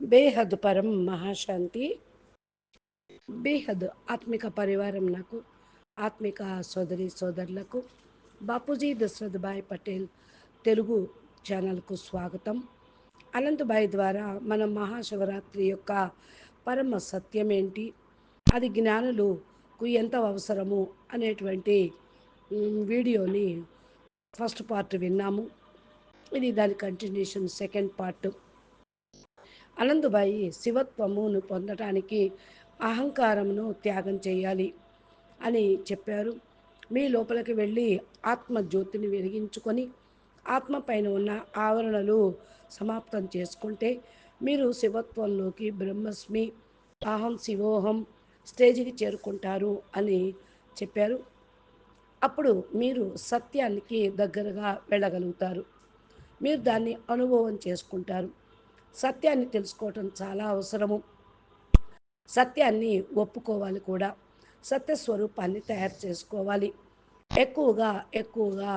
బేహద్ పరం మహాశాంతి. బేహద్ ఆత్మిక పరివారం నాకు ఆత్మిక సోదరి సోదరులకు. బాపూజీ దశరథ్ భాయ్ పటేల్ తెలుగు ఛానల్కు స్వాగతం. అనంతభాయ్ ద్వారా మన మహాశివరాత్రి యొక్క పరమ సత్యం ఏంటి? అది జ్ఞానులకు ఎంత అవసరము అనేటువంటి వీడియోని ఫస్ట్ పార్ట్ విన్నాము. ఇది దాని కంటిన్యూషన్ సెకండ్ పార్ట్ అనంతబాయి శివత్వమును పొందటానికి అహంకారమును త్యాగం చేయాలి అని చెప్పారు. మీ లోపలికి వెళ్ళి ఆత్మజ్యోతిని వెలిగించుకొని ఆత్మ పైన ఉన్న ఆవరణలు సమాప్తం చేసుకుంటే మీరు శివత్వంలోకి బ్రహ్మస్మి అహం శివోహం స్టేజికి చేరుకుంటారు అని చెప్పారు. అప్పుడు మీరు సత్యానికి దగ్గరగా వెళ్ళగలుగుతారు. మీరు దాన్ని అనుభవం చేసుకుంటారు. సత్యాన్ని తెలుసుకోవటం చాలా అవసరము. సత్యాన్ని ఒప్పుకోవాలి కూడా. సత్య స్వరూపాన్ని తయారు చేసుకోవాలి. ఎక్కువగా ఎక్కువగా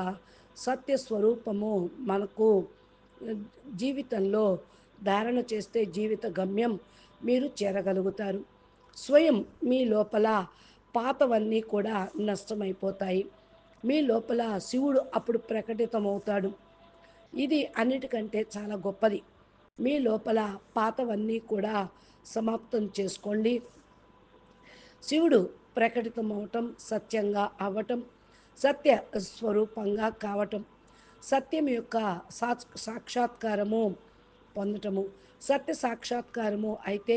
సత్య స్వరూపము మనకు జీవితంలో ధారణ చేస్తే జీవిత గమ్యం మీరు చేరగలుగుతారు. స్వయం మీ లోపల పాతవన్నీ కూడా నష్టమైపోతాయి. మీ లోపల శివుడు అప్పుడు ప్రకటితమవుతాడు. ఇది అన్నిటికంటే చాలా గొప్పది. మీ లోపల పాతవన్నీ కూడా సమాప్తం చేసుకోండి. శివుడు ప్రకటితమవటం సత్యంగా అవ్వటం సత్య స్వరూపంగా కావటం సత్యం యొక్క సా సాక్షాత్కారము పొందటము సత్య సాక్షాత్కారము అయితే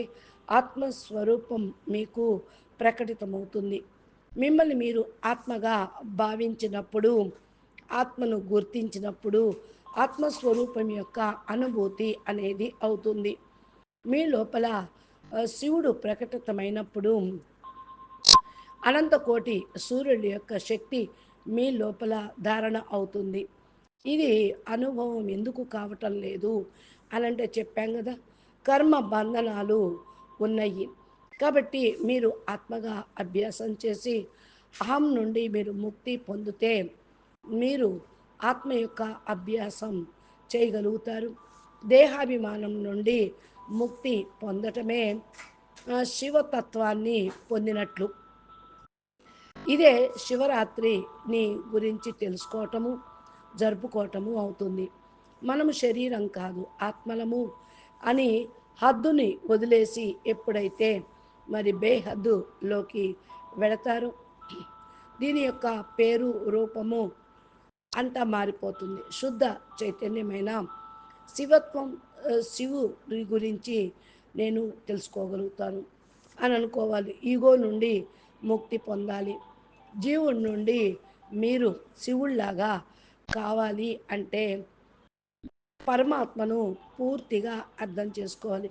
ఆత్మస్వరూపం మీకు ప్రకటితమవుతుంది. మిమ్మల్ని మీరు ఆత్మగా భావించినప్పుడు ఆత్మను గుర్తించినప్పుడు ఆత్మస్వరూపం యొక్క అనుభూతి అనేది అవుతుంది. మీ లోపల శివుడు ప్రకటితమైనప్పుడు అనంతకోటి సూర్యుడి యొక్క శక్తి మీ లోపల ధారణ అవుతుంది. ఇది అనుభవం ఎందుకు కావటం లేదు అనంటే చెప్పాం కదా కర్మ బంధనాలు ఉన్నాయి. కాబట్టి మీరు ఆత్మగా అభ్యాసం చేసి అహం నుండి మీరు ముక్తి పొందితే మీరు ఆత్మ యొక్క అభ్యాసం చేయగలుగుతారు. దేహాభిమానం నుండి ముక్తి పొందటమే శివతత్వాన్ని పొందినట్లు. ఇదే శివరాత్రిని గురించి తెలుసుకోవటము జరుపుకోవటము అవుతుంది. మనము శరీరం కాదు ఆత్మలము అని హద్దుని వదిలేసి ఎప్పుడైతే మరి బేహద్దులోకి వెళతారో దీని యొక్క పేరు రూపము అంతా మారిపోతుంది. శుద్ధ చైతన్యమైన శివత్వం శివుని శివుడి గురించి నేను తెలుసుకోగలుగుతాను. అని అనుకోవాలి. ఈగో నుండి ముక్తి పొందాలి. జీవుడి నుండి మీరు శివుళ్ళాగా కావాలి అంటే పరమాత్మను పూర్తిగా అర్థం చేసుకోవాలి.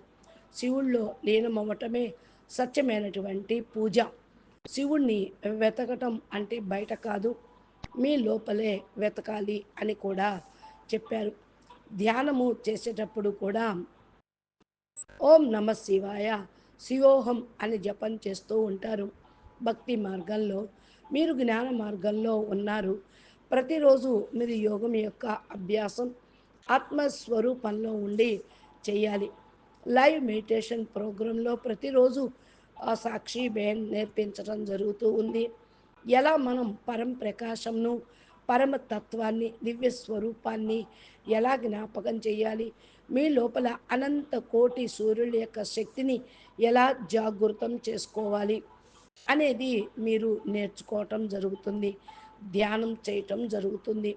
శివుల్లో లీనమవ్వటమే సత్యమైనటువంటి పూజ. శివుణ్ణి వెతకటం అంటే బయట కాదు. మీ లోపలే వెతకాలి అని కూడా చెప్పారు. ధ్యానము చేసేటప్పుడు కూడా ఓం నమ శివాయ శివోహం అని జపం చేస్తూ ఉంటారు. భక్తి మార్గంలో మీరు జ్ఞాన మార్గంలో ఉన్నారు. ప్రతిరోజు మీరు యోగం యొక్క అభ్యాసం ఆత్మస్వరూపంలో ఉండి చేయాలి. లైవ్ మెడిటేషన్ ప్రోగ్రాంలో ప్రతిరోజు ఆ సాక్షి బేన్ నేర్పించడం జరుగుతూ ఉంది. ఎలా మనం పరం ప్రకాశంను పరమ తత్వాన్ని దివ్య స్వరూపాన్ని ఎలా జ్ఞాపకం చేయాలి? మీ లోపల అనంత కోటి సూర్యుల యొక్క శక్తిని ఎలా జాగృతం చేసుకోవాలి? అనేది మీరు నేర్చుకోవటం జరుగుతుంది ధ్యానం చేయటం జరుగుతుంది.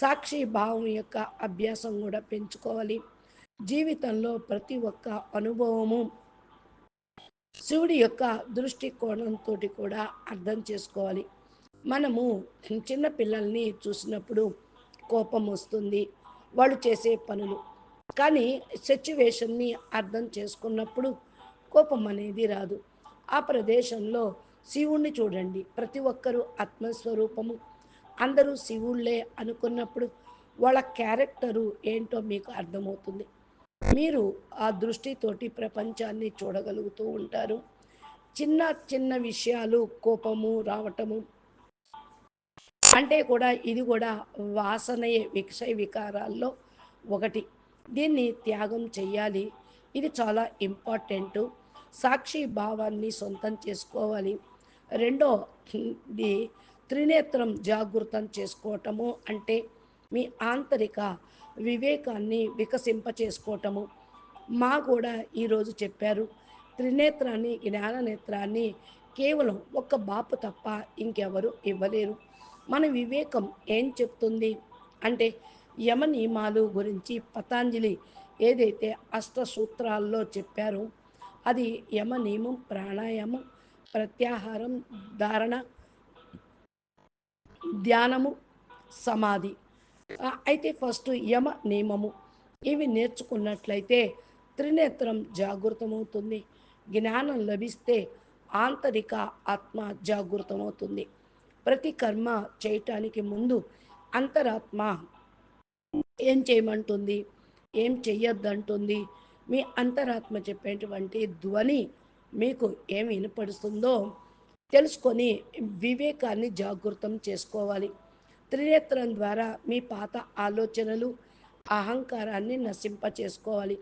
సాక్షి భావం యొక్క అభ్యాసం కూడా పెంచుకోవాలి. జీవితంలో ప్రతి ఒక్క అనుభవము శివుడి యొక్క దృష్టికోణంతో కూడా అర్థం చేసుకోవాలి. మనము చిన్న పిల్లల్ని చూసినప్పుడు కోపం వస్తుంది వాళ్ళు చేసే పనులు. కానీ సిచ్యువేషన్ని అర్థం చేసుకున్నప్పుడు కోపం అనేది రాదు. ఆ ప్రదేశంలో శివుణ్ణి చూడండి. ప్రతి ఒక్కరూ ఆత్మస్వరూపము. అందరూ శివుళ్ళే అనుకున్నప్పుడు వాళ్ళ క్యారెక్టరు ఏంటో మీకు అర్థమవుతుంది. మీరు ఆ దృష్టితోటి ప్రపంచాన్ని చూడగలుగుతూ ఉంటారు. చిన్న చిన్న విషయాలు కోపము రావటము. అంటే కూడా ఇది కూడా వాసనయే విక్షయ వికారాల్లో ఒకటి. దీన్ని త్యాగం చెయ్యాలి. ఇది చాలా ఇంపార్టెంట్. సాక్షి భావాన్ని సొంతం చేసుకోవాలి. రెండో ది త్రినేత్రం జాగృతం చేసుకోవటము అంటే మీ ఆంతరిక వివేకాన్ని వికసింప చేసుకోవటము మా కూడా ఈరోజు చెప్పారు త్రినేత్రాన్ని జ్ఞాననేత్రాన్ని కేవలం ఒక్క బాపు తప్ప ఇంకెవరు ఇవ్వలేరు. మన వివేకం ఏం చెప్తుంది అంటే యమ నియమాలు గురించి పతాంజలి ఏదైతే అష్ట సూత్రాల్లో చెప్పారో అది యమ నియమం ప్రాణాయామం ప్రత్యాహారం ధారణ ధ్యానము సమాధి. అయితే ఫస్ట్ యమ నియమము. ఇవి నేర్చుకున్నట్లయితే త్రినేత్రం జాగృతమవుతుంది. జ్ఞానం లభిస్తే ఆంతరిక ఆత్మ జాగృతమవుతుంది. ప్రతి కర్మ చేయటానికి ముందు అంతరాత్మ ఏం చేయమంటుంది? ఏం చెయ్యొద్దంటుంది? మీ అంతరాత్మ చెప్పేటువంటి ధ్వని మీకు ఏమి వినపడుతుందో తెలుసుకొని వివేకాన్ని జాగృతం చేసుకోవాలి. త్రినేత్రం ద్వారా మీ పాత ఆలోచనలు అహంకారాన్ని నశింప చేసుకోవాలి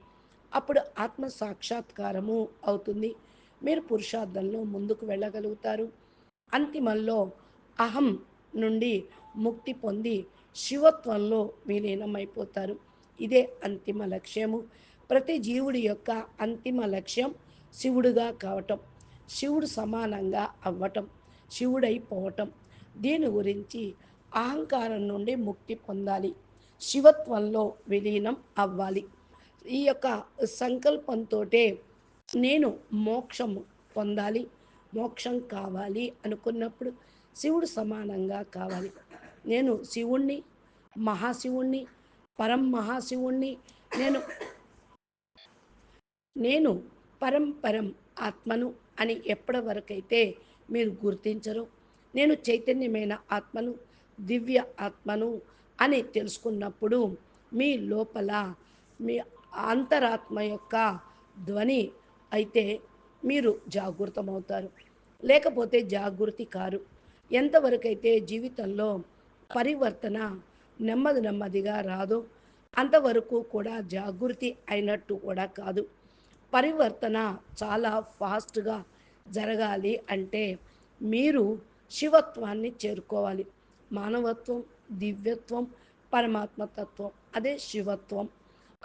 అప్పుడు ఆత్మ సాక్షాత్కారము అవుతుంది. మీరు పురుషార్థంలో ముందుకు వెళ్ళగలుగుతారు. అంతిమంలో అహం నుండి ముక్తి పొంది శివత్వంలో విలీనమైపోతారు. ఇదే అంతిమ లక్ష్యము. ప్రతి జీవుడి యొక్క అంతిమ లక్ష్యం శివుడుగా కావటం శివుడు సమానంగా అవ్వటం శివుడైపోవటం. దీని గురించి అహంకారం నుండి ముక్తి పొందాలి. శివత్వంలో విలీనం అవ్వాలి. ఈ యొక్క సంకల్పంతో నేను మోక్షం పొందాలి మోక్షం కావాలి అనుకున్నప్పుడు శివుడు సమానంగా కావాలి. నేను శివుణ్ణి మహాశివుణ్ణి పరం మహాశివుణ్ణి నేను నేను పరం పరం ఆత్మను అని ఎప్పటి వరకైతే మీరు గుర్తించరో నేను చైతన్యమైన ఆత్మను దివ్య ఆత్మను అని తెలుసుకున్నప్పుడు మీ లోపల మీ అంతరాత్మ యొక్క ధ్వని అయితే మీరు జాగృతమవుతారు. లేకపోతే జాగృతి కారు. ఎంతవరకైతే జీవితంలో పరివర్తన నెమ్మది నెమ్మదిగా రాదో అంతవరకు కూడా జాగృతి అయినట్టు కూడా కాదు. పరివర్తన చాలా ఫాస్ట్గా జరగాలి అంటే మీరు శివత్వాన్ని చేరుకోవాలి. మానవత్వం దివ్యత్వం పరమాత్మతత్వం అదే శివత్వం.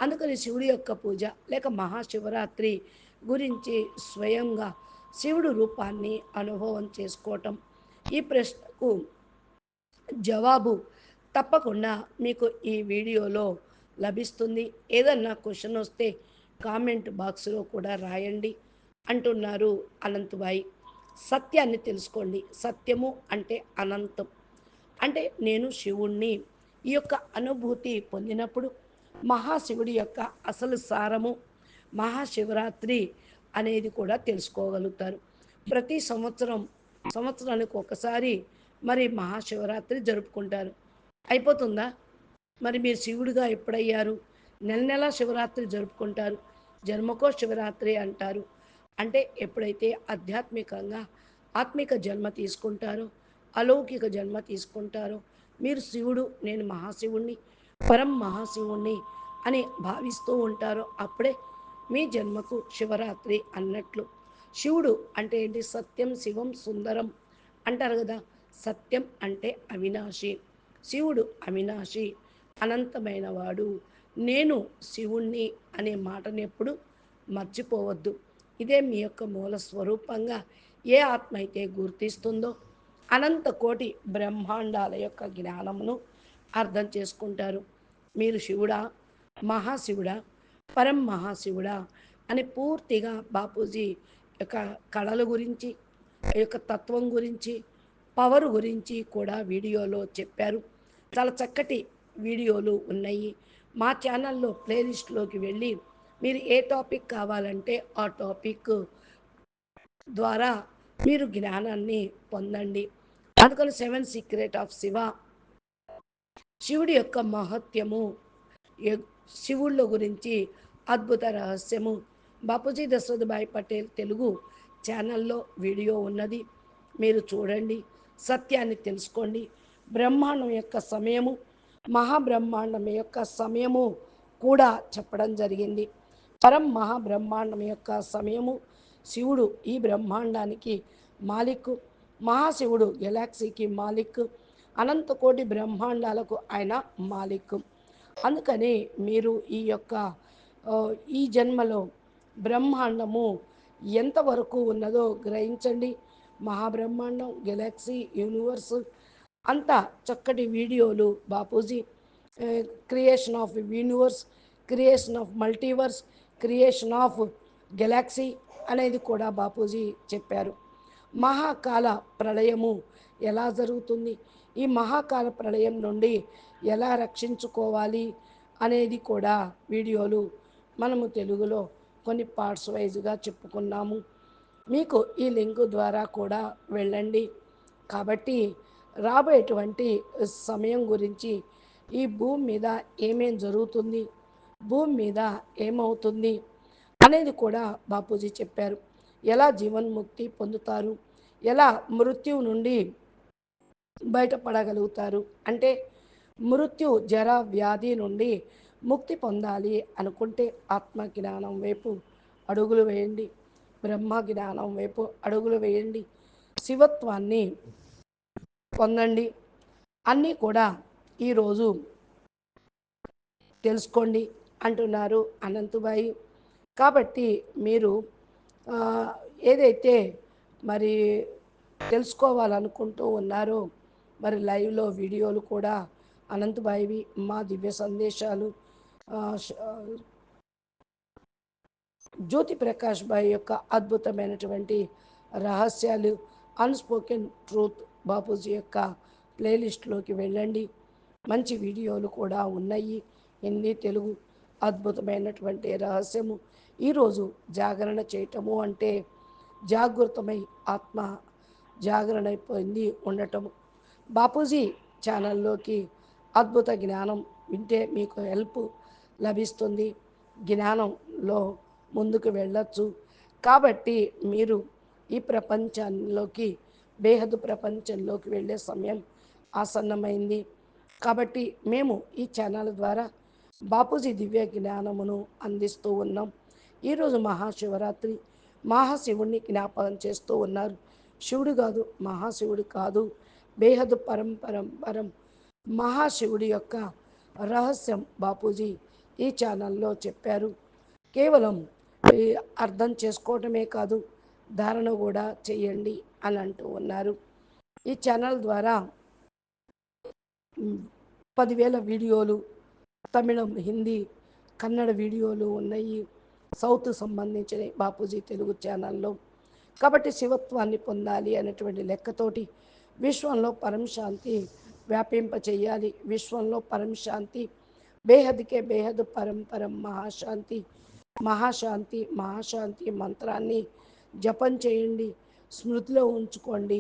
అందుకని శివుడి యొక్క పూజ లేక మహాశివరాత్రి గురించి స్వయంగా శివుడు రూపాన్ని అనుభవం చేసుకోవటం. ఈ ప్రశ్నకు జవాబు తప్పకుండా మీకు ఈ వీడియోలో లభిస్తుంది. ఏదన్నా క్వశ్చన్ వస్తే కామెంట్ బాక్స్లో కూడా రాయండి అంటున్నారు అనంతబాయి. సత్యాన్ని తెలుసుకోండి. సత్యము అంటే అనంతం. అంటే నేను శివుణ్ణి. ఈ యొక్క అనుభూతి పొందినప్పుడు మహాశివుడి యొక్క అసలు సారము మహాశివరాత్రి అనేది కూడా తెలుసుకోగలుగుతారు. ప్రతి సంవత్సరం సంవత్సరానికి ఒకసారి మరి మహాశివరాత్రి జరుపుకుంటారు. అయిపోతుందా? మరి మీరు శివుడిగా ఎప్పుడయ్యారు? నెల నెల శివరాత్రి జరుపుకుంటారు. జన్మకో శివరాత్రి అంటారు. అంటే ఎప్పుడైతే ఆధ్యాత్మికంగా ఆత్మిక జన్మ తీసుకుంటారో అలౌకిక జన్మ తీసుకుంటారో. మీరు శివుడు నేను మహాశివుణ్ణి పరం మహాశివుణ్ణి అని భావిస్తూ ఉంటారో. అప్పుడే మీ జన్మకు శివరాత్రి అన్నట్లు. శివుడు అంటే ఏంటి? సత్యం శివం సుందరం అంటారు కదా. సత్యం అంటే అవినాశి. శివుడు అవినాశి అనంతమైన వాడు నేను శివుణ్ణి అనే మాటని ఎప్పుడు మర్చిపోవద్దు. ఇదే మీ యొక్క మూల స్వరూపంగా ఏ ఆత్మ అయితే గుర్తిస్తుందో అనంత కోటి బ్రహ్మాండాల యొక్క జ్ఞానమును అర్థం చేసుకుంటారు. మీరు శివుడా మహాశివుడా పరం మహాశివుడా అని పూర్తిగా బాపూజీ యొక్క కళల గురించి ఆ యొక్క తత్వం గురించి పవర్ గురించి కూడా వీడియోలో చెప్పారు. చాలా చక్కటి వీడియోలు ఉన్నాయి. మా ఛానల్లో ప్లేలిస్ట్లోకి వెళ్ళి మీరు ఏ టాపిక్ కావాలంటే ఆ టాపిక్ ద్వారా మీరు జ్ఞానాన్ని పొందండి. అందుకని సెవెన్ సీక్రెట్ ఆఫ్ శివ. శివుడి యొక్క మహత్యము శివుళ్ళ గురించి అద్భుత రహస్యము. బాపూజీ దశరథభాయ్ పటేల్ తెలుగు ఛానల్లో వీడియో ఉన్నది. మీరు చూడండి సత్యాన్ని తెలుసుకోండి. బ్రహ్మాండం యొక్క సమయము మహాబ్రహ్మాండం యొక్క సమయము కూడా చెప్పడం జరిగింది. పరం మహాబ్రహ్మాండం యొక్క సమయము శివుడు ఈ బ్రహ్మాండానికి మాలికు మహాశివుడు గెలాక్సీకి మాలిక్ అనంతకోటి బ్రహ్మాండాలకు ఆయన మాలిక్. అందుకని మీరు ఈ యొక్క ఈ జన్మలో బ్రహ్మాండము ఎంతవరకు ఉన్నదో గ్రహించండి. మహాబ్రహ్మాండం గెలాక్సీ యూనివర్స్ అంత చక్కటి వీడియోలు Bapuji creation of universe creation of multiverse creation of galaxy అనేది కూడా బాపూజీ చెప్పారు. మహాకాల ప్రళయము ఎలా జరుగుతుంది? ఈ మహాకాల ప్రళయం నుండి ఎలా రక్షించుకోవాలి అనేది కూడా వీడియోలు మనము తెలుగులో కొన్ని పార్ట్స్ వైజ్గా చెప్పుకున్నాము. మీకు ఈ లింక్ ద్వారా కూడా వెళ్ళండి. కాబట్టి రాబోయేటువంటి సమయం గురించి ఈ భూమి మీద ఏమేం జరుగుతుంది? భూమి మీద ఏమవుతుంది? అనేది కూడా బాపూజీ చెప్పారు. ఎలా జీవన్ముక్తి పొందుతారు? ఎలా మృత్యు నుండి బయటపడగలుగుతారు? అంటే మృత్యు జర వ్యాధి నుండి ముక్తి పొందాలి అనుకుంటే ఆత్మ జ్ఞానం వైపు అడుగులు వేయండి. బ్రహ్మ జ్ఞానం వైపు అడుగులు వేయండి. శివత్వాన్ని పొందండి. అన్నీ కూడా ఈరోజు తెలుసుకోండి అంటున్నారు అనంతుబాయి. కాబట్టి మీరు ఏదైతే మరి తెలుసుకోవాలనుకుంటూ ఉన్నారో మరి లైవ్లో వీడియోలు కూడా అనంతబాయివి మా దివ్య సందేశాలు జ్యోతి ప్రకాష్ బాయ్ యొక్క అద్భుతమైనటువంటి రహస్యాలు అన్స్పోకెన్ ట్రూత్ బాపూజీ యొక్క ప్లేలిస్ట్లోకి వెళ్ళండి. మంచి వీడియోలు కూడా ఉన్నాయి. హిందీ తెలుగు అద్భుతమైనటువంటి రహస్యము. ఈరోజు జాగరణ చేయటము అంటే జాగృతమై ఆత్మ జాగరణ అయిపోయింది ఉండటము. బాపూజీ ఛానల్లోకి అద్భుత జ్ఞానం వింటే మీకు హెల్ప్ లభిస్తుంది. జ్ఞానంలో ముందుకు వెళ్ళచ్చు. కాబట్టి మీరు ఈ ప్రపంచంలోకి బేహదు ప్రపంచంలోకి వెళ్ళే సమయం ఆసన్నమైంది. కాబట్టి మేము ఈ ఛానల్ ద్వారా బాపూజీ దివ్య జ్ఞానమును అందిస్తూ ఉన్నాం. ఈరోజు మహాశివరాత్రి. మహాశివుణ్ణి జ్ఞాపకం చేస్తూ ఉన్నారు. శివుడు కాదు మహాశివుడు కాదు. బేహద్ పరంపరం పరం మహాశివుడి యొక్క రహస్యం బాపూజీ ఈ ఛానల్లో చెప్పారు. కేవలం అర్థం చేసుకోవటమే కాదు ధారణ కూడా చేయండి అని అంటూ ఉన్నారు. ఈ ఛానల్ ద్వారా పదివేల వీడియోలు తమిళం హిందీ కన్నడ వీడియోలు ఉన్నాయి. సౌత్ సంబంధించిన బాపూజీ తెలుగు ఛానల్లో. కాబట్టి శివత్వాన్ని పొందాలి అనేటువంటి లెక్కతోటి విశ్వంలో పరంశాంతి వ్యాపింప చేయాలి. విశ్వంలో పరంశాంతి బేహద్కే బేహద్ పరంపరం మహాశాంతి మహాశాంతి మహాశాంతి మంత్రాన్ని జపం చేయండి స్మృతిలో ఉంచుకోండి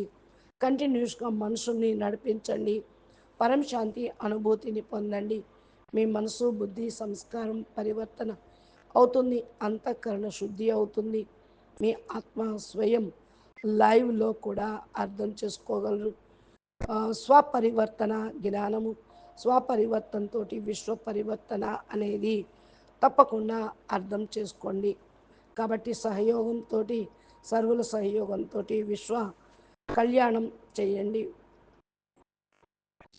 కంటిన్యూస్గా మనసుని నడిపించండి పరంశాంతి అనుభూతిని పొందండి. మీ మనసు బుద్ధి సంస్కారం పరివర్తన అవుతుంది. అంతఃకరణ శుద్ధి అవుతుంది. మీ ఆత్మ స్వయం లైవ్లో కూడా అర్థం చేసుకోగలరు. స్వపరివర్తన జ్ఞానము స్వపరివర్తనతో విశ్వ పరివర్తన అనేది తప్పకుండా అర్థం చేసుకోండి. కాబట్టి సహయోగంతో సర్వుల సహయోగంతో విశ్వ కళ్యాణం చేయండి.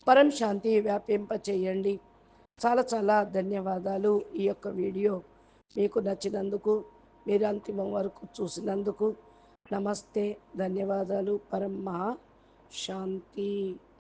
పరం శాంతి వ్యాపింప చేయండి చాలా చాలా ధన్యవాదాలు ఈ యొక్క వీడియో. మీకు నచ్చినందుకు మీరు అంతిమం వరకు చూసినందుకు నమస్తే ధన్యవాదాలు. పరమ శాంతి.